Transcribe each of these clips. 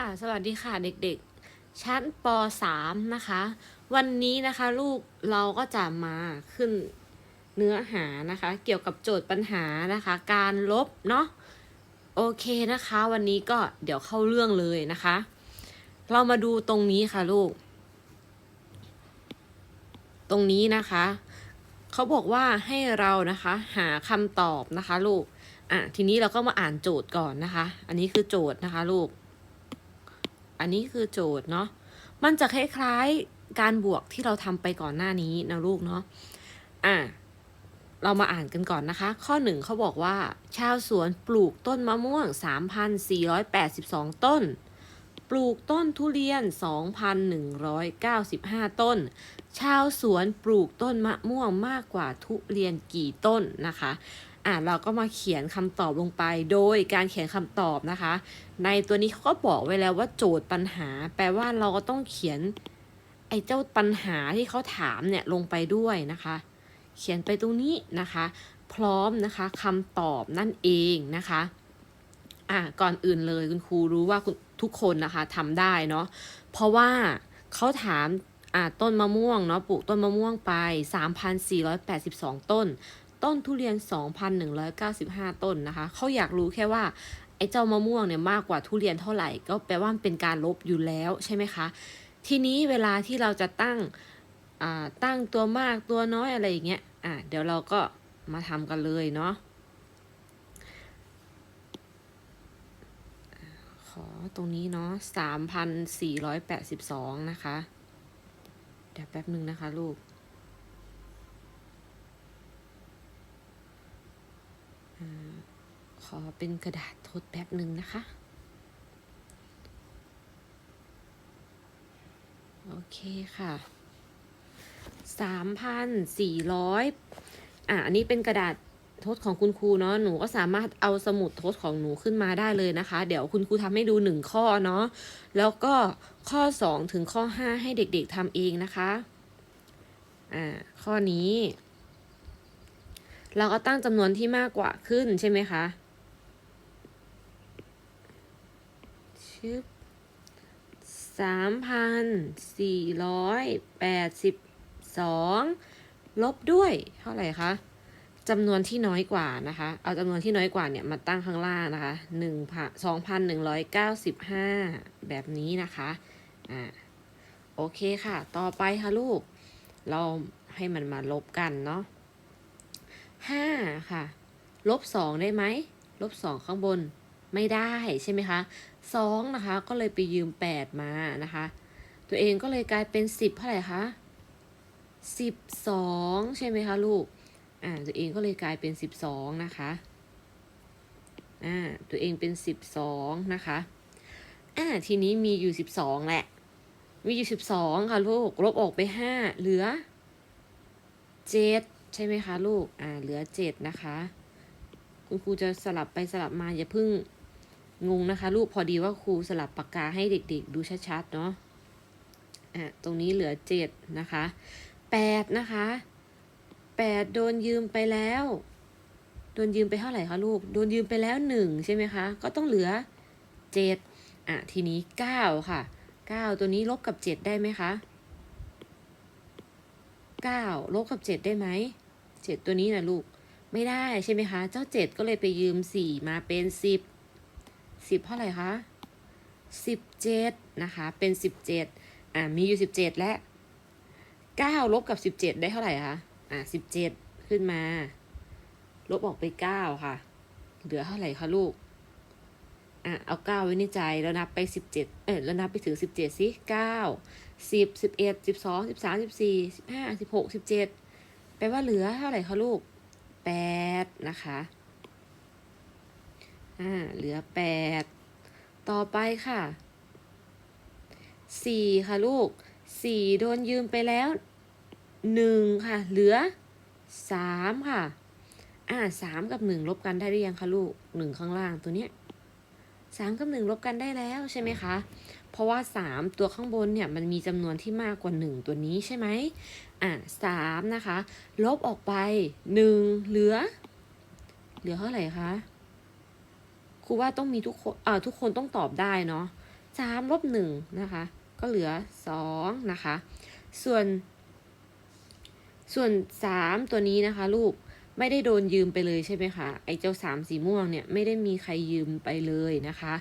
ค่ะ สวัสดีค่ะเด็กๆ ชั้นป .3 นะคะ วันนี้นะคะลูกเราก็จะมาขึ้นเนื้อหานะคะ เกี่ยวกับโจทย์ปัญหานะคะ การลบเนาะโอเคนะคะ วันนี้ก็เดี๋ยวเข้าเรื่องเลยนะคะ เรามาดูตรงนี้ค่ะลูก ตรงนี้นะคะ เขาบอกว่าให้เรานะคะ หาคำตอบนะคะ ลูกอะทีนี้เราก็มาอ่านโจทย์ก่อนนะคะ อันนี้คือโจทย์นะคะ ลูก อันนี้คือโจทย์เนาะ มันจะคล้ายๆการบวกที่เราทำไปก่อนหน้านี้นะลูกเนาะ อะ เรามาอ่านกันก่อนนะคะ ข้อหนึ่งเขาบอกว่า ชาวสวนปลูกต้นมะม่วง 3,482 ต้น ปลูกต้นทุเรียน 2,195 ต้น ชาวสวนปลูกต้นมะม่วงมากกว่าทุเรียนกี่ต้นนะคะ อะเราก็มาเขียนคำตอบลงไป โดยการเขียนคำตอบนะคะ ในตัวนี้เขาก็บอกไว้แล้วว่าโจทย์ปัญหา แปลว่าเราก็ต้องเขียนไอ้เจ้าปัญหาที่เขาถามเนี่ยลงไปด้วยนะคะ เขียนไปตรงนี้นะคะ พร้อมนะคะคำตอบนั่นเองนะคะอะก่อนอื่นเลยคุณครูรู้ว่าคุณทุกคนนะคะทำได้เนาะเพราะว่าเขาถามอะต้นมะม่วงเนาะปลูกต้นมะม่วงไป 3,482 ต้น ต้นทุเรียน 2,195 ต้นนะคะ เขาอยากรู้แค่ว่าไอ้เจ้ามะม่วงเนี่ยมากกว่าทุเรียนเท่าไหร่ ก็แปลว่ามันเป็นการลบอยู่แล้วใช่ไหมคะ ทีนี้เวลาที่เราจะตั้งอ่าตั้งตัวมากตัวน้อยอะไรอย่างเงี้ยอะเดี๋ยวเราก็มาทำกันเลยเนาะขอตรงนี้เนาะสามพันสี่ร้อยแปดสิบสองนะคะ เดี๋ยวแป๊บหนึ่งนะคะลูก ขอเป็นกระดาษทดแป๊บหนึ่งนะคะ โอเคค่ะสามพันสี่ร้อยอะ อันนี้เป็นกระดาษทดของคุณครูเนาะ หนูก็สามารถเอาสมุดทดของหนูขึ้นมาได้เลยนะคะ เดี๋ยวคุณครูทำให้ดูหนึ่งข้อเนาะ แล้วก็ข้อสองถึงข้อห้าให้เด็กๆทำเองนะคะ อ่า ข้อนี้ เราก็ตั้งจำนวนที่มากกว่าขึ้นใช่ไหมคะชึบสามพันสี่ร้อยแปดสิบสองลบด้วยเท่าไหร่คะจำนวนที่น้อยกว่านะคะ เอาจำนวนที่น้อยกว่าเนี่ยมาตั้งข้างล่างนะคะหนึ่งพันสองพันหนึ่งร้อยเก้าสิบห้าแบบนี้นะคะอ่าโอเคค่ะ ต่อไปค่ะลูก เราให้มันมาลบกันเนาะ ห้าค่ะ ลบสองได้ไหม ลบสองข้างบนไม่ได้ใช่ไหมคะสองนะคะ ก็เลยไปยืมแปดมานะคะ ตัวเองก็เลยกลายเป็นสิบเท่าไหร่คะสิบสองใช่ไหมคะลูก อ่า ตัวเองก็เลยกลายเป็นสิบสองนะคะ อ่า ตัวเองเป็นสิบสองนะคะ อ่า ทีนี้มีอยู่สิบสองแหละ มีอยู่สิบสองค่ะลูก ลบออกไปห้าเหลือเจ็ด ใช่ไหมคะลูก อ่า เหลือเจ็ดนะคะ คุณครูจะสลับไปสลับมาอย่าเพิ่งงงนะคะ ลูกพอดีว่าครูสลับปากกาให้เด็ก ๆ ดูชัดๆเนาะ อะตรงนี้เหลือเจ็ดนะคะแปดนะคะแปดโดนยืมไปแล้ว โดนยืมไปเท่าไหร่คะลูก โดนยืมไปแล้วหนึ่งใช่ไหมคะ ก็ต้องเหลือเจ็ดอะทีนี้เก้าค่ะเก้าตัวนี้ลบกับเจ็ดได้ไหมคะเก้าลบกับเจ็ดได้ไหม เจ็ดตัวนี้นะลูก ไม่ได้ใช่ไหมคะ เจ้าเจ็ดก็เลยไปยืมสี่มาเป็นสิบสิบเท่าไหร่คะสิบเจ็ดนะคะ เป็นสิบเจ็ดอ่า มีอยู่สิบเจ็ดและเก้าลบกับสิบเจ็ดได้เท่าไหร่คะ อ่าสิบเจ็ดขึ้นมา ลบออกไปเก้าค่ะ เหลือเท่าไหร่คะลูก อะ เอาเก้าไว้ในใจแล้วนับไปสิบเจ็ดเออแล้วนับไปถึงสิบเจ็ดสิเก้าสิบสิบเอ็ดสิบสองสิบสามสิบสี่สิบห้าสิบหกสิบเจ็ด แปลว่าเหลือเท่าไหร่คะลูกแปดนะคะ อ่า เหลือแปด ต่อไปค่ะสี่ค่ะลูกสี่โดนยืมไปแล้วหนึ่งค่ะ เหลือสามค่ะ อ่าสามกับหนึ่งลบกันได้หรือยังคะลูกหนึ่งข้างล่างตัวเนี้ยสามกับหนึ่งลบกันได้แล้วใช่ไหมคะ เพราะว่าสามตัวข้างบนเนี่ยมันมีจำนวนที่มากกว่าหนึ่งตัวนี้ใช่ไหมอ่าสามนะคะ ลบออกไปหนึ่งเหลือ เหลือเท่าไหร่คะครูว่าต้องมีทุกคนเอ่าทุกคนต้องตอบได้เนาะสามลบหนึ่งนะคะ ก็เหลือสองนะคะ ส่วน ส่วนสามตัวนี้นะคะลูกไม่ได้โดนยืมไปเลยใช่ไหมคะไอ้เจ้าสามสีม่วงเนี่ยไม่ได้มีใครยืมไปเลยนะคะ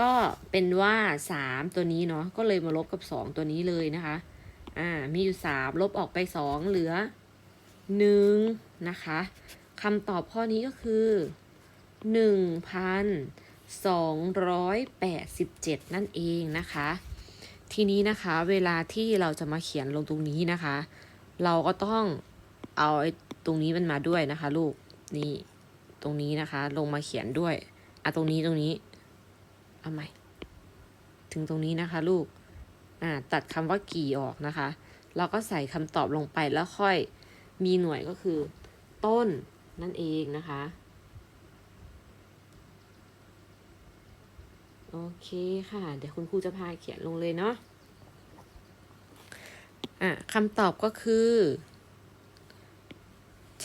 ก็เป็นว่าสามตัวนี้เนาะก็เลยมาลบกับสองตัวนี้เลยนะคะ อ่ามีอยู่สามลบออกไปสองเหลือหนึ่งนะคะคำตอบข้อนี้ก็คือหนึ่งพันสองร้อยแปดสิบเจ็ดนั่นเองนะคะ ทีนี้นะคะเวลาที่เราจะมาเขียนลงตรงนี้นะคะ เราก็ต้องเอาไอ้ตรงนี้มันมาด้วยนะคะ ลูกนี่ตรงนี้นะคะ ลงมาเขียนด้วยอะตรงนี้ตรงนี้ เอาใหม่ ถึงตรงนี้นะคะลูก อ่า ตัดคำว่ากี่ออกนะคะ เราก็ใส่คำตอบลงไปแล้วค่อยมีหน่วยก็คือ ต้นนั่นเองนะคะ โอเคค่ะ เดี๋ยวคุณครูจะพาเขียนลงเลยเนาะ อะคำตอบก็คือ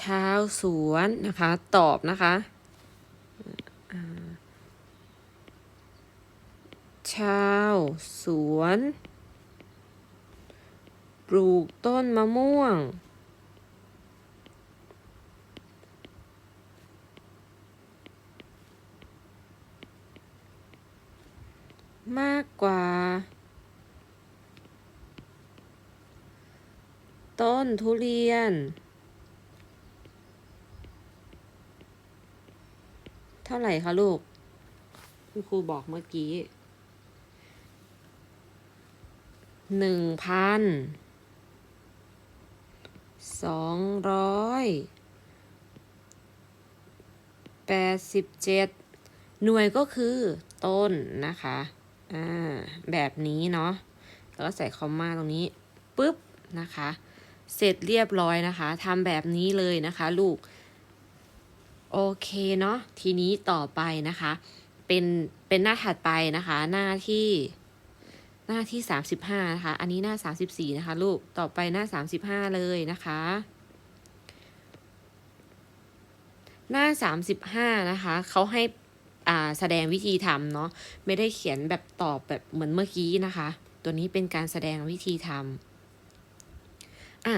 ชาวสวนนะคะ ตอบนะคะอ่า ชาว สวน ปลูกต้นมะม่วง มากกว่า ต้นทุเรียน เท่าไหร่คะลูก คุณครูบอกเมื่อกี้ หนึ่งพันสองร้อยแปดสิบเจ็ดหน่วยก็คือต้นนะคะ อ่า แบบนี้เนาะ แล้วก็ใส่คอมมาตรงนี้ปุ๊บนะคะ เสร็จเรียบร้อยนะคะทำแบบนี้เลยนะคะลูก โอเคเนาะ ทีนี้ต่อไปนะคะ เป็น เป็นหน้าถัดไปนะคะ หน้าที่ หน้าที่ 35 นะคะ อันนี้หน้า 34 นะคะ ลูก ต่อไปหน้า 35 เลยนะคะ หน้า 35 นะคะ เขาให้อ่าแสดงวิธีทำเนาะ ไม่ได้เขียนแบบตอบแบบเหมือนเมื่อกี้นะคะ ตัวนี้เป็นการแสดงวิธีทำอะ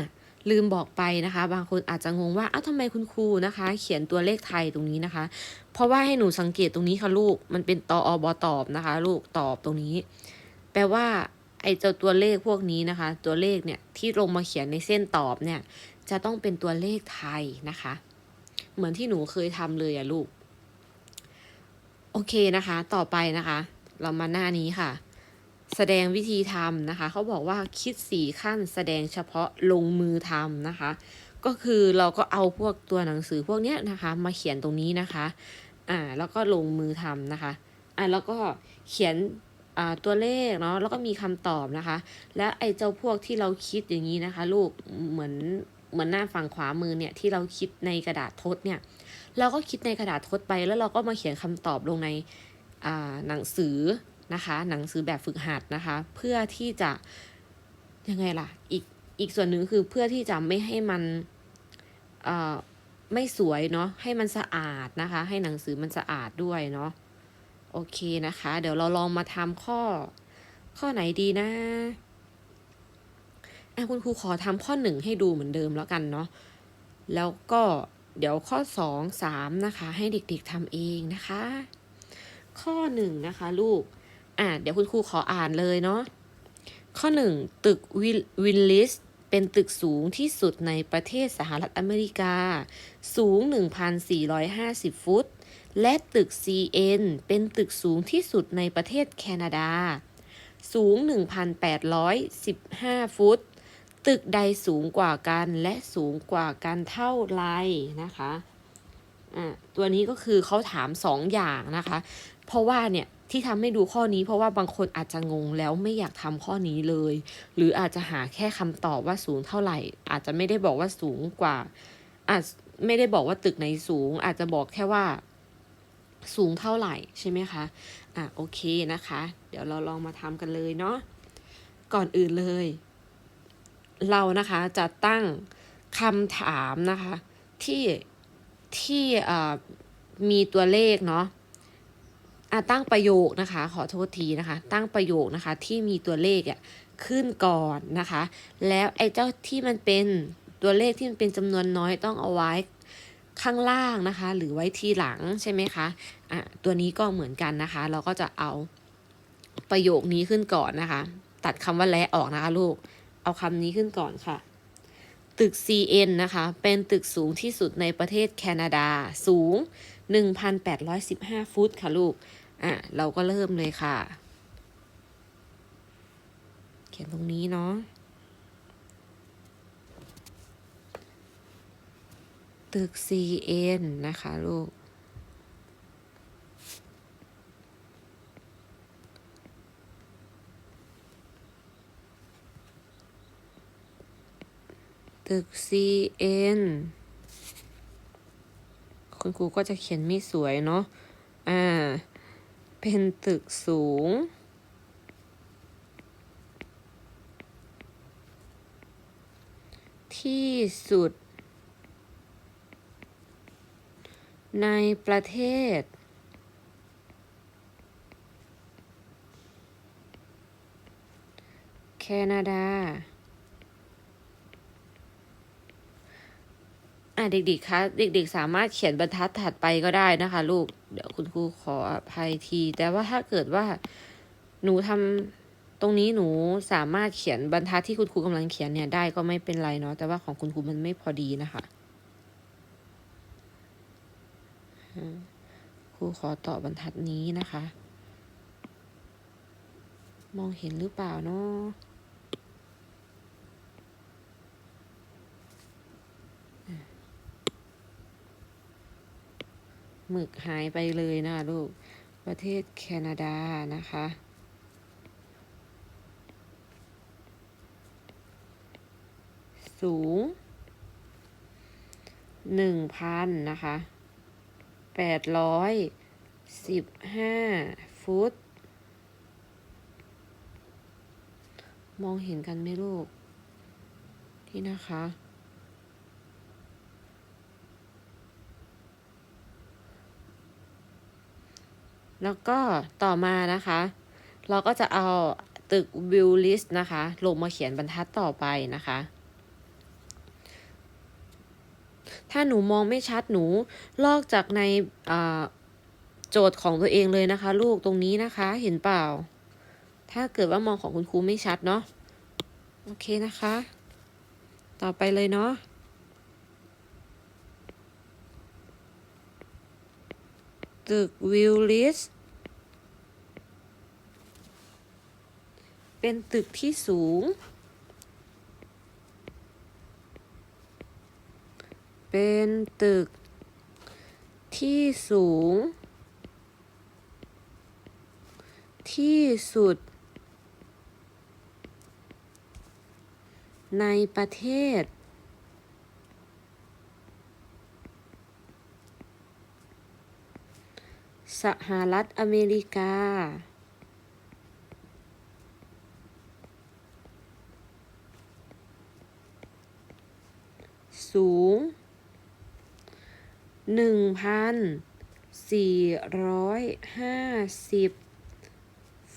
ลืมบอกไปนะคะ บางคนอาจจะงงว่าอ้าวทำไมคุณครูนะคะ เขียนตัวเลขไทยตรงนี้นะคะ เพราะว่าให้หนูสังเกตตรงนี้ค่ะลูก มันเป็นตออบตอบนะคะ ลูกตอบตรงนี้ แปลว่าไอ้เจ้าตัวเลขพวกนี้นะคะ ตัวเลขเนี่ยที่ลงมาเขียนในเส้นตอบเนี่ย จะต้องเป็นตัวเลขไทยนะคะ เหมือนที่หนูเคยทำเลยอะลูก โอเคนะคะ ต่อไปนะคะ เรามาหน้านี้ค่ะ แสดงวิธีทำนะคะ เขาบอกว่าคิดสี่ขั้นแสดงเฉพาะลงมือทำนะคะ ก็คือเราก็เอาพวกตัวหนังสือพวกเนี้ยนะคะ มาเขียนตรงนี้นะคะ อ่าแล้วก็ลงมือทำนะคะอ่าแล้วก็เขียน ตัวเลขเนาะแล้วก็มีคำตอบนะคะ และไอ้เจ้าพวกที่เราคิดอย่างนี้นะคะ ลูกเหมือนเหมือนหน้าฝั่งขวามือเนี่ยที่เราคิดในกระดาษทดเนี่ย เราก็คิดในกระดาษทดไป แล้วเราก็มาเขียนคำตอบลงในหนังสือนะคะ หนังสือแบบฝึกหัดนะคะ เพื่อที่จะยังไงล่ะ อีกอีกส่วนหนึ่งคือเพื่อที่จะไม่ให้มันไม่สวยเนาะให้มันสะอาดนะคะ ให้หนังสือมันสะอาดด้วยเนาะ โอเคนะคะ เดี๋ยวเราลองมาทำข้อ ข้อไหนดีนะอะคุณครูขอทำข้อหนึ่งให้ดูเหมือนเดิมแล้วกันเนาะแล้วก็เดี๋ยวข้อสองสามนะคะ ให้เด็กๆทำเองนะคะ ข้อหนึ่งนะคะลูกอะเดี๋ยวคุณครูขออ่านเลยเนาะข้อหนึ่งตึกวิลวิลลิสเป็นตึกสูงที่สุดในประเทศสหรัฐอเมริกา สูง 1,450 ฟุต และตึก CN เป็นตึกสูงที่สุดในประเทศแคนาดา สูง 1,815 ฟุต ตึกใดสูงกว่ากันและสูงกว่ากันเท่าไรนะคะะตัวนี้ก็คือเขาถามสองอย่างนะคะ เพราะว่าเนี่ยที่ทำให้ดูข้อนี้เพราะว่าบางคนอาจจะงงแล้วไม่อยากทำข้อนี้เลย หรืออาจจะหาแค่คำตอบว่าสูงเท่าไหร่ อาจจะไม่ได้บอกว่าสูงกว่าอาจไม่ได้บอกว่าตึกไหนสูง อาจจะบอกแค่ว่า สูงเท่าไหร่ใช่ไหมคะอะโอเคนะคะ เดี๋ยวเราลองมาทำกันเลยเนาะก่อนอื่นเลย เรานะคะจะตั้งคำถามนะคะ ที่ที่มีตัวเลขเนาะอะตั้งประโยคนะคะ ขอโทษทีนะคะ ตั้งประโยคนะคะ ที่มีตัวเลขอะขึ้นก่อนนะคะ แล้วไอ้เจ้าที่มันเป็นตัวเลขที่มันเป็นจำนวนน้อยต้องเอาไว้ ข้างล่างนะคะ หรือไว้ทีหลังใช่ไหมคะอะตัวนี้ก็เหมือนกันนะคะ เราก็จะเอาประโยคนี้ขึ้นก่อนนะคะ ตัดคำว่าและออกนะคะลูก เอาคำนี้ขึ้นก่อนค่ะ ตึก CN นะคะ เป็นตึกสูงที่สุดในประเทศแคนาดา สูง 1,815 ฟุตค่ะลูก อะ เราก็เริ่มเลยค่ะ เขียนตรงนี้เนาะ ตึก CN นะคะลูก ตึก CN คุณครูก็จะเขียนไม่สวยเนาะ อ่า เป็นตึกสูงที่สุด ในประเทศ แคนาดา อะเด็กๆคะเด็กๆ สามารถเขียนบรรทัดถัดไปก็ได้นะคะ ลูก เดี๋ยวคุณครูขออภัยที แต่ว่าถ้าเกิดว่าหนูทำตรงนี้หนูสามารถเขียนบรรทัดที่คุณครูกำลังเขียนเนี่ยได้ก็ไม่เป็นไรเนาะ แต่ว่าของคุณครูมันไม่พอดีนะคะอืม ครูขอต่อบรรทัดนี้นะคะ มองเห็นหรือเปล่าเนาะหมึกหายไปเลยนะคะลูก ประเทศแคนาดานะคะ สูงหนึ่งพันนะคะ แปดร้อยสิบห้าฟุต มองเห็นกันไหมลูก ที่นะคะ แล้วก็ต่อมานะคะ เราก็จะเอาตึกวิวลิสนะคะ ลงมาเขียนบรรทัดต่อไปนะคะ ถ้าหนูมองไม่ชัดหนูลอกจากในโจทย์ของตัวเองเลยนะคะ ลูกตรงนี้นะคะเห็นเปล่า ถ้าเกิดว่ามองของคุณครูไม่ชัดเนาะโอเคนะคะ ต่อไปเลยเนาะตึกวิลลิสเป็นตึกที่สูง เป็นตึก ที่สูง ที่สุด ในประเทศ สหรัฐอเมริกาสูง หนึ่งพันสี่ร้อยห้าสิบ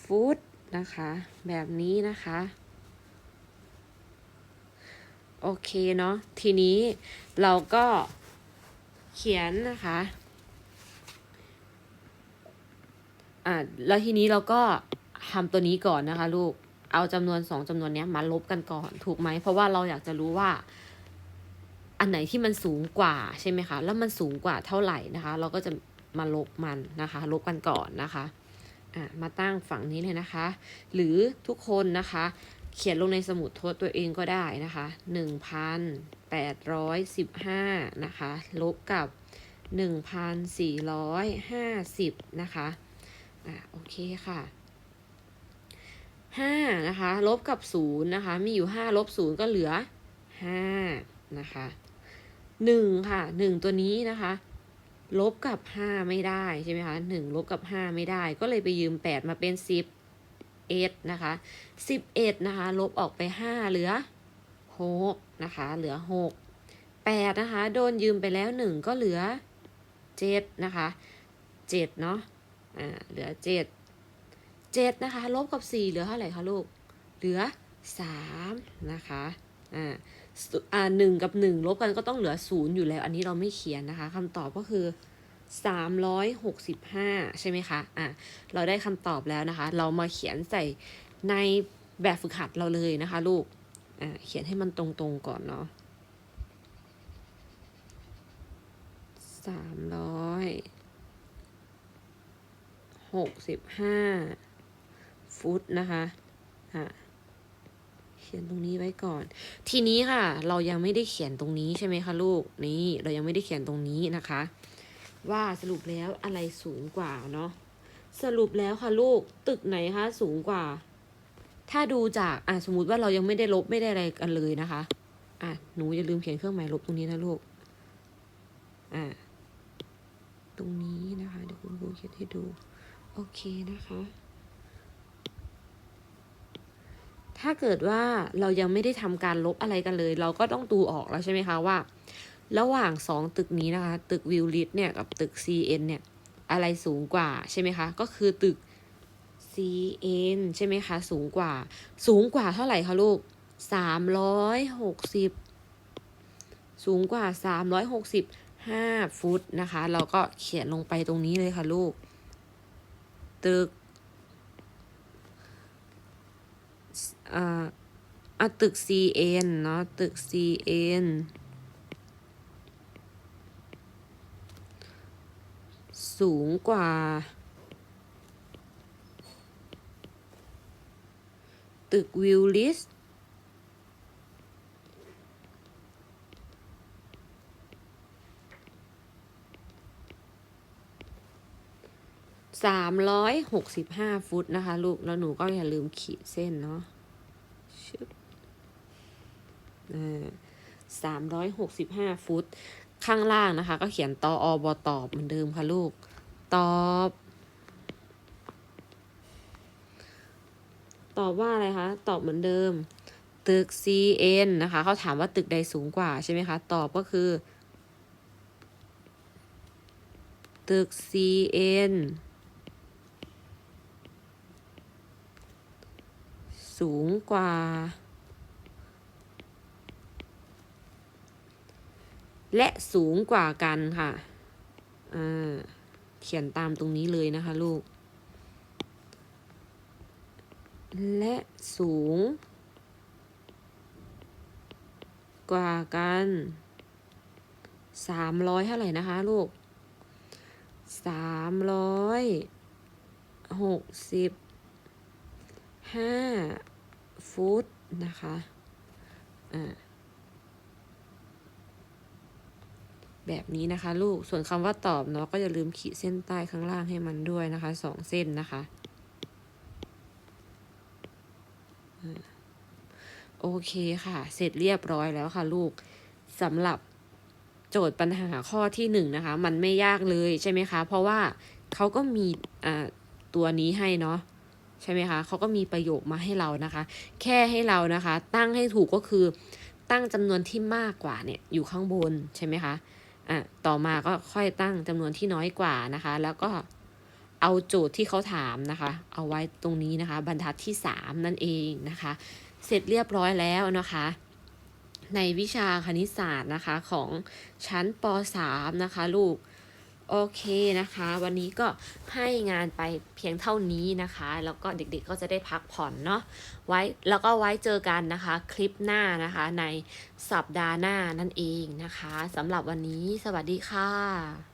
ฟุตนะคะ แบบนี้นะคะ โอเคเนาะทีนี้เราก็เขียนนะคะอ่าแล้วทีนี้เราก็ทำตัวนี้ก่อนนะคะลูก เอาจำนวนสองจำนวนเนี้ยมาลบกันก่อนถูกไหม เพราะว่าเราอยากจะรู้ว่า อันไหนที่มันสูงกว่าใช่ไหมคะ แล้วมันสูงกว่าเท่าไหร่นะคะ เราก็จะมาลบมันนะคะ ลบกันก่อนนะคะอะมาตั้งฝั่งนี้เลยนะคะ หรือทุกคนนะคะ เขียนลงในสมุดทษตัวเองก็ได้นะคะหนึ่งพันแปดร้อยสิบห้านะคะ ลบกับหนึ่งพันสี่ร้อยห้าสิบนะคะอะโอเคค่ะห้านะคะ ลบกับศูนย์นะคะ มีอยู่ห้าลบศูนย์ก็เหลือห้านะคะ หนึ่งค่ะหนึ่งตัวนี้นะคะ ลบกับห้าไม่ได้ใช่ไหมคะหนึ่งลบกับห้าไม่ได้ ก็เลยไปยืมแปดมาเป็นสิบเอ็ดนะคะสิบเอ็ดนะคะ ลบออกไปห้าเหลือหกนะคะ เหลือหกแปดนะคะ โดนยืมไปแล้วหนึ่งก็เหลือเจ็ดนะคะเจ็ดเนาะอ่าเหลือเจ็ดเจ็ดนะคะ ลบกับสี่เหลือเท่าไหร่คะลูก เหลือสามนะคะอ่า อ่าหนึ่งกับหนึ่งลบกันก็ต้องเหลือศูนย์อยู่แล้ว อันนี้เราไม่เขียนนะคะคำตอบก็คือสามร้อยหกสิบห้าใช่ไหมคะ อะ เราได้คำตอบแล้วนะคะ เรามาเขียนใส่ในแบบฝึกหัดเราเลยนะคะลูก อ่าเขียนให้มันตรงๆก่อนเนาะสามร้อยหกสิบห้าฟุตนะคะ อะ ขียนตรงนี้ไว้ก่อน ทีนี้ค่ะ เรายังไม่ได้เขียนตรงนี้ใช่ไหมคะลูกนี่เรายังไม่ได้เขียนตรงนี้นะคะ ว่าสรุปแล้วอะไรสูงกว่าเนาะสรุปแล้วค่ะลูกตึกไหนคะสูงกว่า ถ้าดูจากอะสมมติว่าเรายังไม่ได้ลบไม่ได้อะไรกันเลยนะคะอะหนูอย่าลืมเขียนเครื่องหมายลบตรงนี้นะลูกอะตรงนี้นะคะเดี๋ยวคุณครูเขียนให้ดู โอเคนะคะ ถ้าเกิดว่าเรายังไม่ได้ทำการลบอะไรกันเลย เราก็ต้องดูออกแล้วใช่ไหมคะว่า ระหว่างสองตึกนี้นะคะ ตึกวิวลิสเนี่ยกับตึก CN เนี่ยอะไรสูงกว่าใช่ไหมคะ ก็คือตึก CN ใช่ไหมคะ สูงกว่า สูงกว่าเท่าไหร่คะลูกสามร้อยหกสิบสูงกว่าสามร้อยหกสิบห้าฟุตนะคะ เราก็เขียนลงไปตรงนี้เลยค่ะลูก ตึก อ่าอะตึก CN เนาะตึก CN สูงกว่า ตึกวิวลิสสามร้อยหกสิบห้าฟุตนะคะ ลูก แล้วหนูก็อย่าลืมขีดเส้นเนาะ ชึบสามร้อยหกสิบห้าฟุต ข้างล่างนะคะ ก็เขียนตออบตอบเหมือนเดิมค่ะลูก ตอบ ตอบว่าอะไรคะ ตอบเหมือนเดิม ตึก CN นะคะ เขาถามว่าตึกใดสูงกว่าใช่ไหมคะ ตอบก็คือ ตึก CN สูงกว่า และสูงกว่ากันค่ะ อ่า เขียนตามตรงนี้เลยนะคะลูก และสูง กว่ากันสามร้อยเท่าไหร่นะคะลูกสามร้อยหกสิบห้า ฟุตนะคะอ่าแบบนี้นะคะลูก ส่วนคำว่าตอบเนาะก็อย่าลืมขีดเส้นใต้ข้างล่างให้มันด้วยนะคะสองเส้นนะคะ โอเคค่ะ เสร็จเรียบร้อยแล้วค่ะลูกสำหรับโจทย์ปัญหาข้อที่หนึ่งนะคะ มันไม่ยากเลยใช่ไหมคะ เพราะว่าเขาก็มีตัวนี้ให้เนาะ ใช่ไหมคะเขาก็มีประโยคมาให้เรานะคะ แค่ให้เรานะคะ ตั้งให้ถูกก็คือตั้งจำนวนที่มากกว่าเนี่ยอยู่ข้างบนใช่ไหมคะอะต่อมาก็ค่อยตั้งจำนวนที่น้อยกว่านะคะ แล้วก็เอาโจทย์ที่เขาถามนะคะ เอาไว้ตรงนี้นะคะ บรรทัดที่ 3 นั่นเองนะคะ เสร็จเรียบร้อยแล้วนะคะ ในวิชาคณิตศาสตร์นะคะของชั้นป .3 นะคะ ลูก โอเคนะคะ วันนี้ก็ให้งานไปเพียงเท่านี้นะคะ แล้วก็เด็กๆก็จะได้พักผ่อนเนาะไว้แล้วก็ไว้เจอกันนะคะ คลิปหน้านะคะในสัปดาห์หน้านั่นเองนะคะสำหรับวันนี้สวัสดีค่ะ